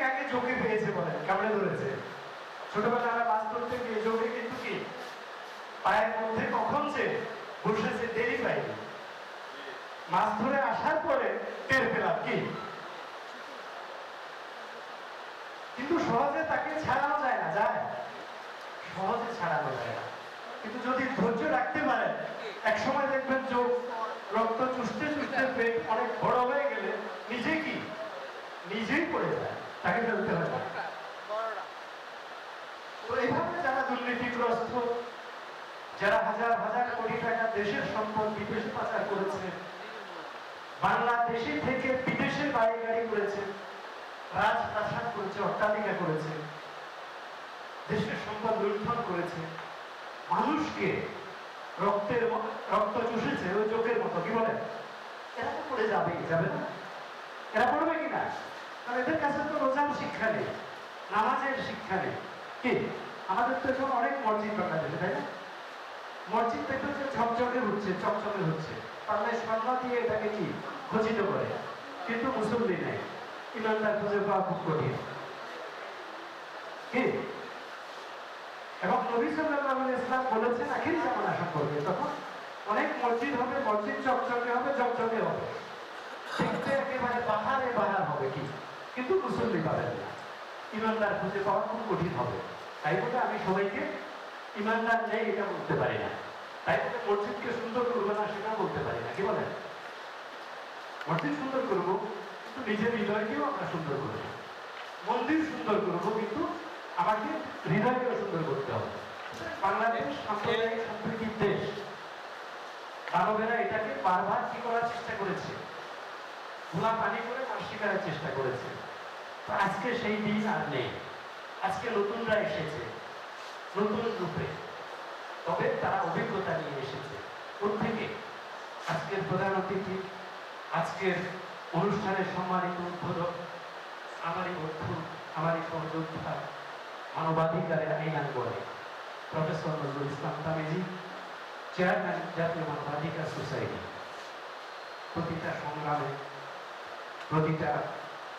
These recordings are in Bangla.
পেয়েছে কেমনে ধরেছে। ছোটবেলা আমরা ধরতে গিয়ে কিন্তু কি? পায়ের মধ্যে কখন যে বসেছে দেরি মাছ ধরে আসার পরে টের পেলাম কি? কিন্তু সহজে তাকে ছাড়ানো যায় না, যায়। সহজে ছাড়ানো যায় না। কিন্তু যদি ধৈর্য রাখতে পারেন এক সময় দেখবেন চোখ রক্ত চুষতে চুষতে পেট অনেক বড় হয়ে গেলে নিজে কি? নিজেই পড়ে যায়। তাকে ফেলতে হয় তো যারা দুর্নীতিগ্রস্ত, যারা হাজার হাজার কোটি টাকা দেশের সম্পদ বিদেশে পাচার করেছে, বাংলাদেশে থেকে বিদেশের বাড়ি গাড়ি করেছে রাজপ্রাসাদ করেছে, অট্টালিকা করেছে, দেশের সম্পদ লুণ্ঠন করেছে, মানুষকে রক্তের রক্ত চুষেছে ওই চোখের মতো, কি বলে এরা তো পড়ে যাবেই, যাবে না? এরা পড়বে কিনা কারণ এদের কাছে তো রোজার শিক্ষা নেই, নামাজের শিক্ষা নেই। কি? আমাদের তো এখন অনেক মসজিদ বাংলাদেশে তাই না? মসজিদ দেখবে যে ঝকঝকে হচ্ছে, চকচকে হচ্ছে। পারলে স্বর্ণ দিয়ে এটাকে কি? খচিত করে। কিন্তু মুসল্লি নেই, ইমানদার খুঁজে পাওয়া খুব কঠিন। এবং নবী ইসলাম বলেছেন, আখিরি জামানা সম্পর্কে তখন, অনেক মসজিদ হবে, মসজিদ চকচকে হবে চকচকে হবে। দেখতে একেবারে বাহারে বাহার হবে কি? কিন্তু মুসল্লি পাবেন না। ইমানদার খুঁজে পাওয়া খুব কঠিন হবে। তাই বলে আমি সবাইকে, ইমানদার নেই এটা বলতে পারি না। তাই বলে মসজিদকে সুন্দর করব না সেটা বলতে পারি না। কি বলেন মসজিদ সুন্দর করব, কিন্তু নিজের হৃদয়কেও আমরা সুন্দর করব। মন্দির সুন্দর করব, কিন্তু আমাকে হৃদয়কেও সুন্দর করতে হবে। বাংলাদেশ, সাম্প্রদায়িক সম্প্রীতির দেশ দানবেরা এটাকে বারবার কি করার চেষ্টা করেছে? খোলা পানি করে শিকারের চেষ্টা করেছে। আজকে সেই দিন আর নেই। আজকে নতুনরা এসেছে, নতুন রূপে। তবে তারা অভিজ্ঞতা নিয়ে এসেছে। প্রত্যেকে আজকের প্রধান অতিথি, আজকের অনুষ্ঠানের সম্মানিত উদ্বোধক, আমারই বন্ধু, আমারই সহযোদ্ধা, মানবাধিকারের আইনান বলে professor Nazrul Islam Tamizi, chairman Jatiya Manobadhikar society. প্রতিটা সংগ্রামে, প্রতিটা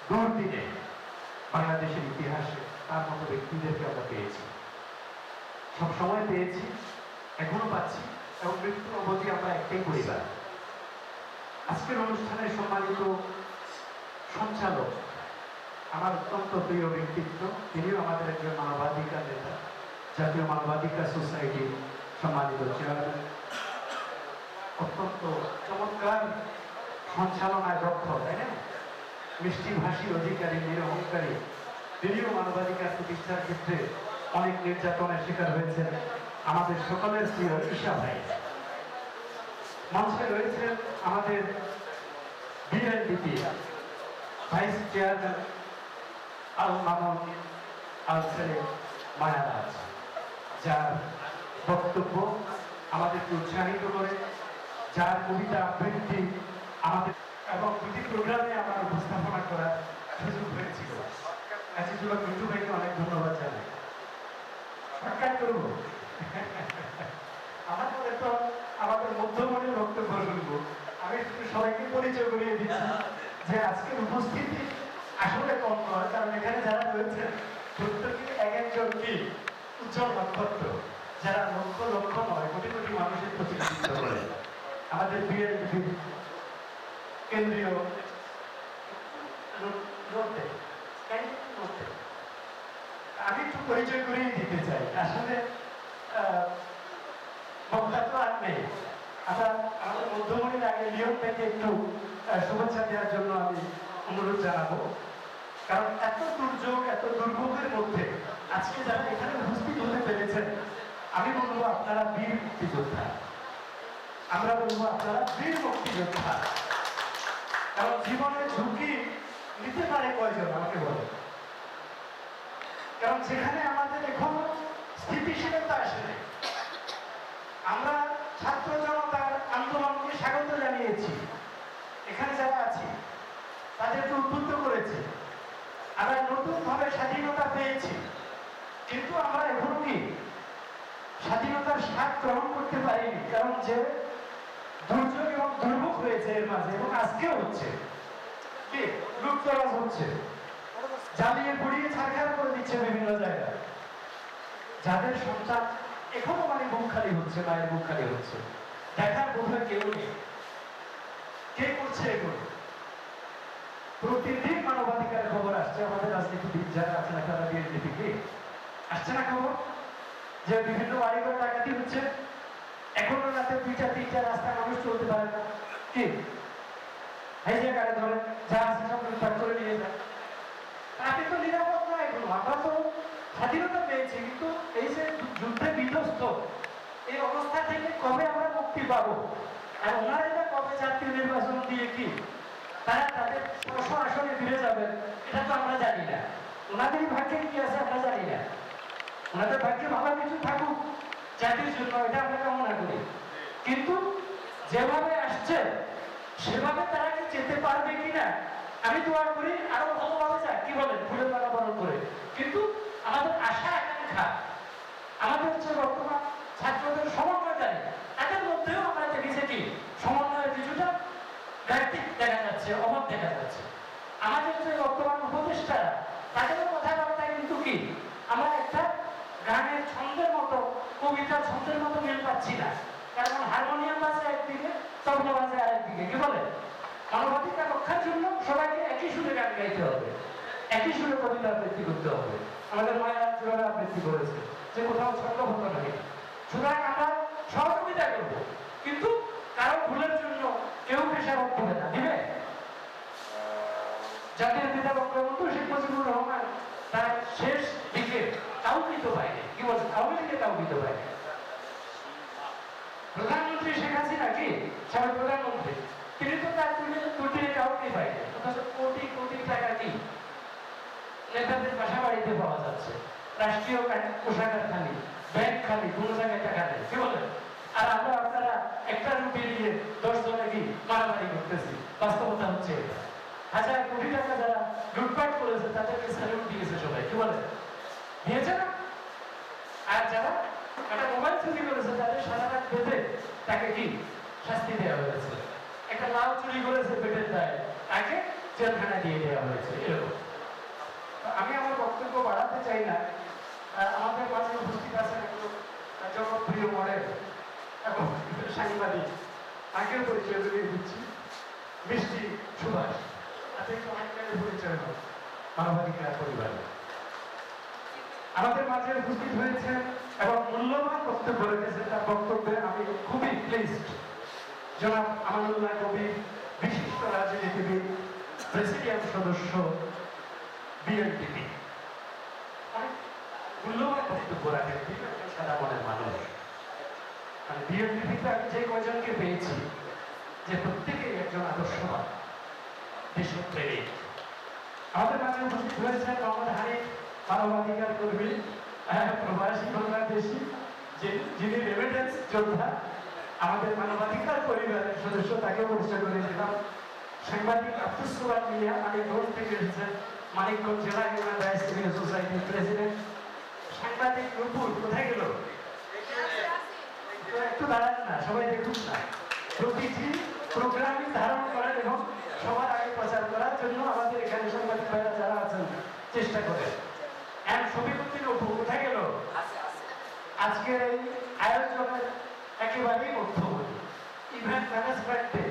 দুর্দিনে বাংলাদেশের ইতিহাসে তার মতো ব্যক্তিদেরকে আমরা পেয়েছি। সব সময় পেয়েছি, এখনও পাচ্ছি এবং মৃত্যু অবধি আমরা একটাই পরিবার। আজকের অনুষ্ঠানে সম্মানিত সঞ্চালক, আমার অত্যন্ত প্রিয় ব্যক্তিত্ব, তিনিও আমাদের একজন মানবাধিকার নেতা, জাতীয় মানবাধিকার সোসাইটি সম্মানিত চেয়ারম্যান, অত্যন্ত চমৎকার সঞ্চালনায় দক্ষ, তাই না? মিষ্টি ভাষী অধিকারী, নিরহংকারী, তিনিও মানবাধিকার প্রতিষ্ঠার ক্ষেত্রে অনেক নির্যাতনের শিকার হয়েছেন। আমাদের সকলের প্রিয় ঈশা ভাই। মঞ্চে রয়েছেন আমাদের BNDP vice chairman Al Mamun আল ছেলে মায়ারাজ, যার বক্তব্য আমাদেরকে উৎসাহিত করে, যার কবিতা আবৃত্তি আমাদের এবং দুটি প্রোগ্রামে আমার উপস্থাপনা করার সুযোগ হয়েছিল। মিন্টু ভাইকে অনেক ধন্যবাদ জানাই। সরকার করব তো আমাদের মধ্যমণি বক্তব্য শুনব। আমি সবাইকে পরিচয় করিয়ে দিচ্ছি যে আজকের উপস্থিতি আসলে কম নয়, কারণ এখানে যারা রয়েছেন প্রত্যেকে এক একজন কি? উজ্জ্বল নক্ষত্র, যারা লক্ষ লক্ষ নয়, কোটি কোটি মানুষের প্রতিনিধিত্ব করে আমাদের বিএনপি কেন্দ্রীয় নোটে আমি একটু পরিচয় করিয়ে দিতে চাই। আসলে তো আর নেই। আমাদের মধ্যমণির আগে নিয়ম থেকে একটু শুভেচ্ছা দেওয়ার জন্য আমি অনুরোধ জানাব। কারণ এত দুর্যোগ, এত দুর্ভোগের মধ্যে আজকে যারা এখানে উপস্থিত হতে পেরেছেন, আমি বলব আপনারা বীর মুক্তিযোদ্ধা। আমরা বলব আপনারা বীর মুক্তিযোদ্ধা। কারণ জীবনের ঝুঁকি নিতে পারে কয়জন, আমাকে বলে। কারণ সেখানে আমাদের এখনও স্থিতিশীলতা আসে আমরা ছাত্র জনতার আন্দোলনকে স্বাগত জানিয়েছি। এখানে যারা আছি, তাদেরকে উদ্বুদ্ধ করেছি। আমরা নতুনভাবে স্বাধীনতা পেয়েছি। কিন্তু আমরা এখনও কি স্বাধীনতার স্বাদ গ্রহণ করতে পারিনি? কারণ যে দুর্যোগ এবং দুর্ভোগ হয়েছে এর মাঝে এবং আজকেও হচ্ছে। কি? লুটতরাজ হচ্ছে। জ্বালিয়ে পুড়িয়ে ছাড়খাড় করে দিচ্ছে বিভিন্ন জায়গায়। যাদের সন্তান এখনও মানে বুক খালি হচ্ছে, মায়ের বুক খালি হচ্ছে। দেখার বোধহয় কেউ নেই। কে করছে এগুলো? প্রতিদিন মানবাধিকারের খবর আসছে। আমাদের রাজনীতিবিদ যারা আছেন তারা বিএনপি থেকে আসছে না খবর? যে বিভিন্ন বাড়িঘর ডাকাতি হচ্ছে। এখনও রাতে দুইটা তিনটা রাস্তা মানুষ চলতে পারে না। কি? যে গাড়ি ধরে, যা আছে সব লুটপাট করে নিয়ে যায়। তাতে তো নিরাপদ নয় এগুলো আমরা তো স্বাধীনতা পেয়েছি, কিন্তু এই যে যুদ্ধে বিধ্বস্ত, এই অবস্থা থেকে কবে আমরা মুক্তি পাবো? আর ওনারা এটা কবে জাতীয় নির্বাচন দিয়ে কি? তারা তাদের স্বশ আসনে ফিরে যাবেন এটা তো আমরা জানি না। ওনাদের ভাগ্যে কি আছে, আমরা জানি না। ওনাদের ভাগ্যে ভালো কিছু থাকুক। জাতির জন্য এটা আমরা কামনা করি। কিন্তু যেভাবে আসছে, সেভাবে তারা কি যেতে পারবে কিনা, আমি দোয়া করি, আরও ভালোভাবে যাক কি বলেন? ফুলের মালা বরণ করে। কিন্তু আমাদের আশা আকাঙ্ক্ষা, আমাদের হচ্ছে বর্তমান ছাত্রদের সমন্বয়কারী তাদের মধ্যেও আমরা দেখেছি কি, সমন্বয়ের কিছুটা ঘাটতি দেখা যাচ্ছে, অভাব দেখা যাচ্ছে। আমাদের যে বর্তমান উপদেষ্টারা তাদেরও কথাবার্তা কিন্তু কি আমরা একটা গানের ছন্দের মতো কবিতার ছন্দের মতো মিল পাচ্ছি না। কারণ হারমোনিয়াম বাজে একদিকে তবলা বাজে আরেকদিকে কি বলে? মানবাধিকার রক্ষার জন্য সবাইকে একই সুরে গান গাইতে হবে। একই সুরে কবিতা আবৃত্তি করতে হবে। আমাদের মায়েরা চূড়ারা আবৃত্তি করেছে। যে কোথাও ছন্দ হতো নাকি সুতরাং আমরা সহযোগিতা করব। কিন্তু কারও ভুলের জন্য কেউ পেশারত হবে না, দিবে? জাতির পিতা বঙ্গবন্ধু শেখ মুজিবুর রহমান তার শেষ দিকে তাওকিত পায়নি। কি বলছে আওয়ামী লীগে তাওকিত পায়নি। প্রধানমন্ত্রী শেখ হাসিনা কি? সাবেক প্রধানমন্ত্রী। তিনি তো তার দুটি কাউকে পায়নি। অথচ কোটি কোটি টাকা কি? নেতাদের বাসা বাড়িতে পাওয়া যাচ্ছে। রাষ্ট্রীয় কোষাগার খালি ব্যাংক খালি, কোনো জায়গায় টাকা নেই। কি বলেন? আর আমরা আপনারা একটা রুটি নিয়ে দশ জনে কি মারামারি করতেছি? বাস্তবতা হচ্ছে এটা। হাজার কোটি টাকা যারা লুটপাট করেছে, তাদেরকে স্যালুট দিয়েছে সবাই। কি বলেন? দিয়েছে না? আর যারা একটা মোবাইল চুরি করেছে, তাদের সারা রাত বেঁধে তাকে কি? শাস্তি দেওয়া হয়েছে। একটা লাউ চুরি করেছে পেটের দায়, তাকে জেলখানা দিয়ে দেওয়া হয়েছে, এরকম। আমি আমার বক্তব্য বাড়াতে চাই না। আমাদের মাঝে উপস্থিত আছেন একটু জনপ্রিয় মডেল এবং সাংবাদিক। আগের পরিচয় দিয়ে দিচ্ছি। মিষ্টি সুভাষ। পরিবারে আমাদের মাঝে উপস্থিত মূল্যবান বক্তব্য রেখেছেন তার বক্তব্যে আমি খুবই প্লিজড জনাব আমানুল্লাহ কবি, বিশিষ্ট রাজনীতিবিদ প্রেসিডিয়াম সদস্য বিএনপিপি মূল্যবান বক্তব্য রাখেন সাদা মনের মানুষ। মানে বিএনপিতে আমি যে কয়জনকে পেয়েছি, যে প্রত্যেকেই একজন আদর্শবান, দেশপ্রেমিক। আমাদের মাঝে উপস্থিত হয়েছেন মোহাম্মদ হানিফ, মানবাধিকার কর্মী প্রবাসী, বাংলাদেশি। যিনি রেমিটেন্স যোদ্ধা, আমাদের মানবাধিকার পরিবারের সদস্য, তাকে পরিচয় করে দিলাম সাংবাদিক আব্দুল সুবাদ মিয়া মানিকগঞ্জ থেকে এসেছেন মানিকগঞ্জ জেলা হিউম্যান রাইটস সিভিল সোসাইটির প্রেসিডেন্ট। সাংবাদিক নুপুর, কোথায় গেল? একটু দাঁড়ান না, সবাই দেখুন না। প্রতিটি প্রোগ্রামই ধারণ করার এবং সবার আগে প্রচার করার জন্য আমাদের এখানে সাংবাদিক ভাইরা যারা আছেন, চেষ্টা করে। শফিকুদ্দিন অপু কোথায় গেল? আজকের এই আয়োজনের একেবারেই মধ্যমণি ইভেন্ট ম্যানেজমেন্টে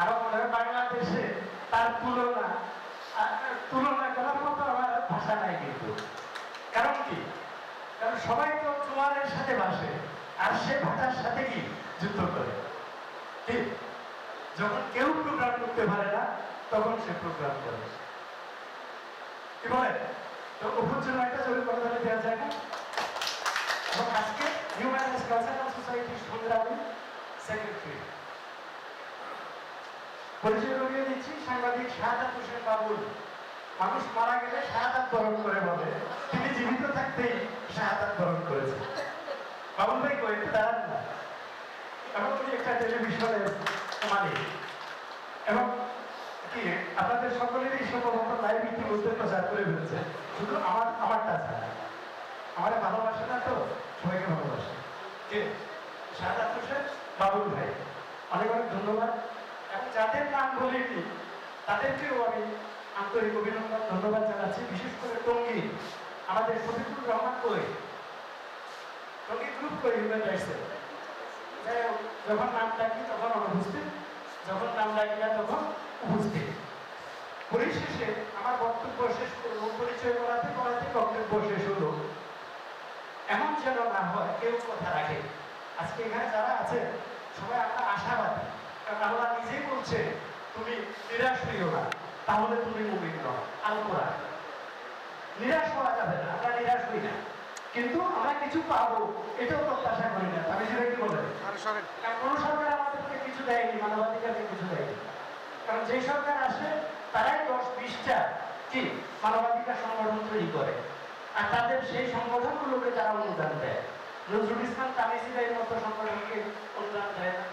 আমার মনে হয় বাংলাদেশে তার তুলনা তুলনা করার মতো আমার ভাষা নাই কিন্তু। কারণ কি? কারণ সবাই তো জোয়ারের সাথে বাসে, আর সে ভাষার সাথে কি? যুদ্ধ করে। ঠিক? যখন কেউ প্রোগ্রাম করতে পারে না, তখন সে প্রোগ্রাম করে। কি বলে তো জন্য একটা জরুরি কথা দেওয়া যায় না এবং আজকে হিউম্যান রাইটস কালচারাল সোসাইটির সংগ্রামী সেক্রেটারি পরিচয় করিয়ে দিচ্ছি সাংবাদিক শাহাদাত হোসেন বাবুল মানুষ মারা গেলে শাহাদাত বরণ করে বলে তিনি জীবিত থাকতেই শাহাদাত বরণ করেছেন বাবুল ভাই কই দাঁড়ান এখন উনি একটা টেলিভিশনের মালিক এবং কি আপনাদের সকলেরই সম্ভবত লাইভ ইতিমধ্যে প্রচার করে ফেলছে শুধু আমার আমারটা ছাড়া আমার ভালোবাসে না তো সবাইকে ভালোবাসে কে? হোসেন বাবুল ভাই। অনেক অনেক ধন্যবাদ। এবং যাদের নাম বলিনি তাদেরকেও আমি আন্তরিক অভিনন্দন, ধন্যবাদ জানাচ্ছি। বিশেষ করে টঙ্গী, আমাদের শফিকুর রহমান কই? টঙ্গী গ্রুপ কই হিউম্যান রাইটসের যখন নাম ডাকি তখন অনুপস্থিত, যখন নাম ডাকি না তখন উপস্থিত। পরিশেষে আমার বক্তব্য শেষ করব পরিচয় করাতে করাতে বক্তব্য শেষ হলো। এমন যেন না হয় কেউ কথা রাখে আজকে এখানে যারা আছে সবাই আমরা আশাবাদী। কারণ আল্লাহ নিজেই বলছে তুমি নিরাশ হইও না তাহলে তুমি মুমিন নও। আল কোরআন নিরাশ হওয়া যাবে না আমরা নিরাশ হই না। কিন্তু আমরা কিছু পাবো এটাও প্রত্যাশা করি না। আমি যেটা কি বলেন? কোনো সরকার আমাদেরকে কিছু দেয়নি মানবাধিকারকে কিছু দেয়নি। কারণ যে সরকার আসে তারাই দশ বিশটা কি মানবাধিকার সংগঠন তৈরি করে। আর তাদের সেই সংগঠনগুলোকে তারা অনুদান দেয়। নজরুল ইসলাম তামিসিদের মতো সংগঠনকে অনুদান দেয় না।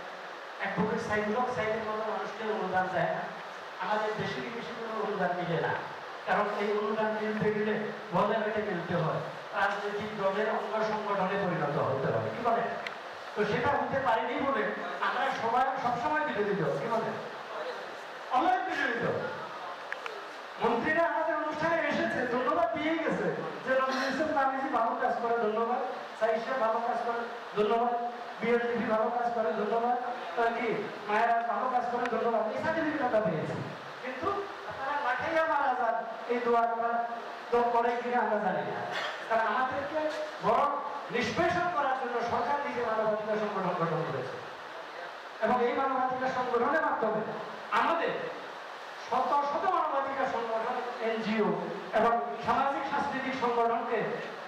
অ্যাডভোকেট সাইদুল হক সাইদের মতো মানুষকে অনুদান দেয় না। আমাদের দেশেরই বেশি কোনো অনুদান মিলে না। কারণ এই অনুদান মিলতে গেলে বলে বেটে মিলতে হয়। রাজনৈতিক দলের অঙ্গ সংগঠনে পরিণত হতে হবে কি বলে তো সেটা হতে পারেনি বলে আমরা সবাই সবসময় বিরোধিত কি বলে অনেক বিরোধিত মন্ত্রীরা আমাদের অনুষ্ঠানে এসেছে, ধন্যবাদ দিয়ে গেছে। যে নজরুল ইসলাম নামিজি ভালো কাজ করে, ধন্যবাদ। সাইশা ভালো কাজ করে, ধন্যবাদ। বিএলটিভি ভালো কাজ করে, ধন্যবাদ। তার কি, মায়েরা ভালো কাজ করে, ধন্যবাদ। এই সার্টিফিকেটটা পেয়েছে। কিন্তু আপনারা মাঠেই মারা যান এই দোয়াটা তো করে কিনা আমরা জানি না। কারণ আমাদেরকে বরং নিষ্পেষণ করার জন্য সরকার নিজে মানবাধিকার সংগঠন গঠন করেছে। এবং এই মানবাধিকার সংগঠনের মাধ্যমে আমাদের শত শত মানবাধিকার সংগঠন এনজিও এবং সামাজিক সাংস্কৃতিক সংগঠনকে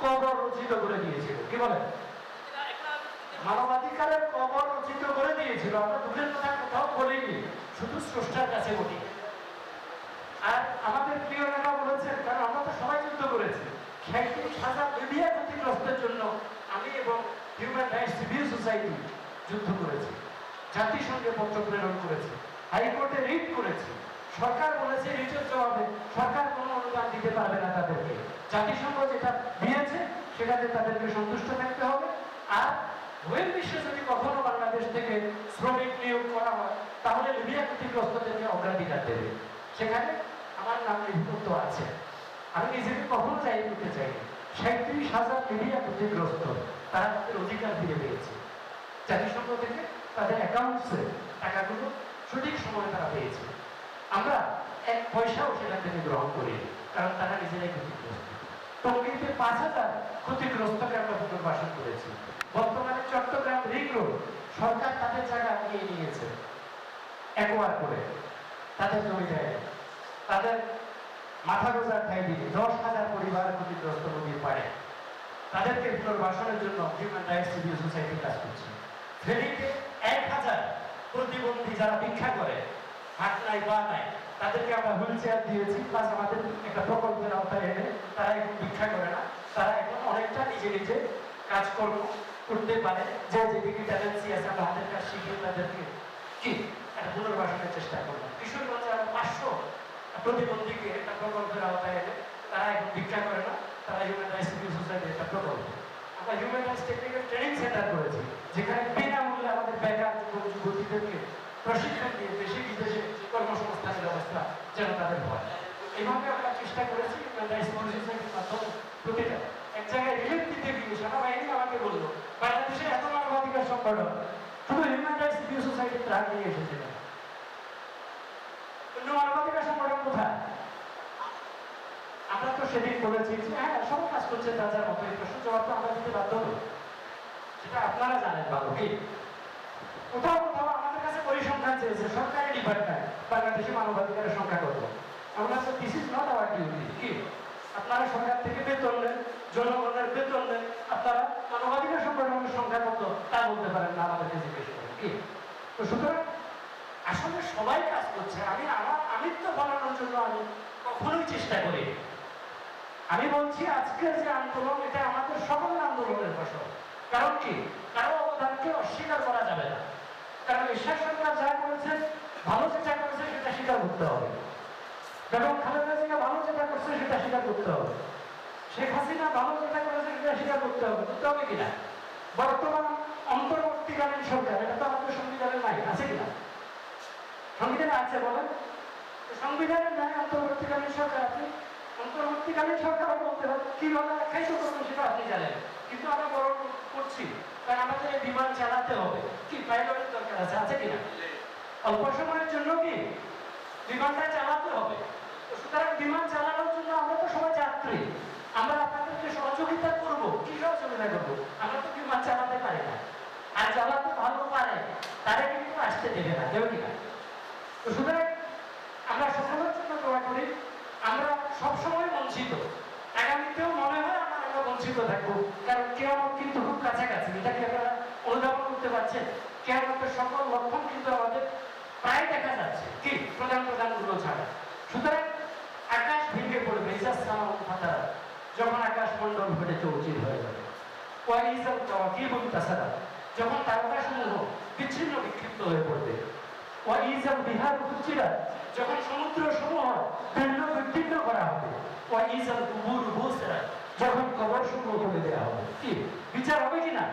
কবর রচিত করে দিয়েছিল। কি বলে মানবাধিকারের কবর রচিত করে দিয়েছিল। আমরা দূরের কথা কোথাও বলিনি, শুধু স্রষ্টার কাছে বলি। আর আমাদের প্রিয় নেতা বলেছেন, কারণ আমরা তো সবাই যুদ্ধ করেছি সাঁত্রিশ হাজার মিডিয়া ক্ষতিগ্রস্তের জন্য আমি এবং হিউম্যান রাইটস সিভিল সোসাইটি যুদ্ধ করেছি, জাতিসংঘে পত্র প্রেরণ করেছি, হাইকোর্টে রিট করেছি। সরকার বলেছে রিটের জবাবে, সরকার কোনো অনুদান দিতে পারবে না তাদেরকে। জাতিসংঘ যেটা দিয়েছে, সেটাতে তাদেরকে সন্তুষ্ট থাকতে হবে। আর বহির্বিশ্বে যদি কখনো বাংলাদেশ থেকে শ্রমিক নিয়োগ করা হয়, তাহলে লিবিয়া ক্ষতিগ্রস্তদেরকে অগ্রাধিকার দেবে। সেখানে আমার নাম লিপিবদ্ধ আছে। আমি নিজেকে কখনো চাই করতে চাই সাঁত্রিশ হাজার মিডিয়া ক্ষতিগ্রস্ত, তারা তাদের অধিকার ফিরে পেয়েছে। জাতিসংঘ থেকে তাদের অ্যাকাউন্টসে টাকাগুলো সঠিক সময় তারা পেয়েছে। আমরা এক পয়সাও সেখান থেকে গ্রহণ করি কারণ তারা নিজেরাই ক্ষতিগ্রস্ত। টঙ্গীতে পাঁচ হাজার ক্ষতিগ্রস্তকে আমরা পুনর্বাসন করেছি। বর্তমানে চট্টগ্রাম রিং রোড সরকার তাদের জায়গা নিয়ে নিয়েছে, একবার করে। তাদের জমি দেয় তাদের মাথা গোজার ঠাই দিয়ে দশ হাজার পরিবার ক্ষতিগ্রস্ত নদীর পারে তাদেরকে পুনর্বাসনের জন্য হিউম্যান রাইটস সিভিল সোসাইটি কাজ করছে। ফেনীতে এক হাজার প্রতিবন্ধী যারা ভিক্ষা করে নাই নাই, তাদেরকে আমরা হুইল চেয়ার দিয়েছি প্লাস আমাদের একটা প্রকল্পের আওতায় এনে তারা এখন ভিক্ষা করে না, তারা এখন অনেকটা নিজে নিজে কাজকর্ম করতে পারে। যে যেদিকে ট্যালেন্সি আছে, আমরা হাতের কাজ তাদেরকে কি? একটা পুনর্বাসনের চেষ্টা করব। কিশোরগঞ্জে পাঁচশো প্রতিবন্ধীকে একটা প্রকল্পের আওতায় এনে তারা এখন ভিক্ষা করে না, তারা হিউম্যান রাইটস সিভিল একটা প্রকল্প। আমরা human rights technical training centre করেছি, যেখানে বিনামূল্যে আমাদের বেকার যুবক যুবতীদেরকে প্রশিক্ষণ দিয়ে দেশে বিদেশে কর্মসংস্থানের ব্যবস্থা যেন তাদের হয় এইভাবে আমরা চেষ্টা করেছি এক জায়গায় রিলিফ দিতে গিয়ে সেনাবাহিনী আমাকে বলল বাংলাদেশে এত মানবাধিকার সংগঠন হিউম্যান রাইটস নিয়ে অন্য মানবাধিকার সংগঠন কোথায়? আমরা তো সেদিন বলেছি যে হ্যাঁ সব কাজ করছে তার যার মতো এই প্রশ্ন জবাব তো আমরা দিতে বাধ্য সেটা আপনারা জানেন ভালো কি কোথাও কোথাও আমাদের কাছে পরিসংখ্যান চেয়েছে, সরকারি ডিপার্টমেন্ট সংখ্যা কত? আমরা তো this is not our duty কি? আপনারা সরকার থেকে বেতন নেন জনগণের বেতন নেন আপনারা মানবাধিকার সংগঠনের সংখ্যা কত তা বলতে পারেন না, আমাদেরকে জিজ্ঞেস করেন, কি? তো সুতরাং, আসলে সবাই কাজ করছে, আমি আমার আমিত্ব বানানোর জন্য আমি কখনোই চেষ্টা করি আমি বলছি আজকের যে আন্দোলন, এটা আমাদের সকলের আন্দোলনের ফসল। কারণ কি? কারও অবদানকে অস্বীকার করা যাবে না। ঈশ্বর সরকার যা করেছে, ভালো যেটা করেছে, সেটা স্বীকার করতে হবে। বেগম খালেদা জিয়া ভালো যেটা করছে, সেটা স্বীকার করতে হবে। শেখ হাসিনা ভালো যেটা করেছে, সেটা স্বীকার করতে হবে। করতে হবে কিনা? বর্তমান অন্তর্বর্তীকালীন সরকার, এটা তো আমাদের সংবিধানে নাই আছে কিনা? সংবিধানে আছে, বলেন। সংবিধানের নাই অন্তর্বর্তীকালীন সরকার আপনি অন্তর্বর্তীকালীন সরকারও বলতে হবে, কীভাবে খাইতে করবেন সেটা আপনি জানেন। কিন্তু আমরা বড় করছি। কারণ আমাদের বিমান চালাতে হবে। কি পাইলটের দরকার আছে আছে কিনা? অল্প সময়ের জন্য কি? বিমানটা চালাতে হবে। সুতরাং বিমান চালানোর জন্য আমরা তো সবাই যাত্রী। আমরা আপনাদেরকে সহযোগিতা করব। কি সহযোগিতা করব? আমরা তো বিমান চালাতে পারি না। আর চালাতে ভালো পারে তারা কিন্তু আসতে দেবে না দেবে কিনা। তো সুতরাং আমরা সকলের জন্য দোয়া করি। আমরা সবসময় বঞ্চিত। আগামীতেও মনে হয় আমরা বঞ্চিত থাকব। কারণ কেয়ামত কিন্তু খুব কাছাকাছি। এটা কি আপনারা অনুধাবন করতে পারছেন? কেয়ামতের সকল লক্ষণ কিন্তু আমাদের প্রায় দেখা যাচ্ছে। কি? প্রধান প্রধানগুলো ছাড়া। সুতরাং আকাশ ভেঙে পড়বে। যখন আকাশ মণ্ডল ঘটে চৌচির হয়ে যাবে। যখন বিচ্ছিন্ন বিক্ষিপ্ত হয়ে পড়বে। বিহার যখন সমুদ্র সমূহ ভিন্ন বিচ্ছিন্ন করা হবে। যখন খবর শুরু করে দেওয়া হবে। কি? বিচার হবে কিনা?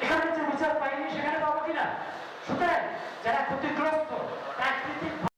এখানে যে বিচার পাইনি, সেখানে পাবো কিনা? সুতরাং যারা ক্ষতিগ্রস্ত, প্রাকৃতিক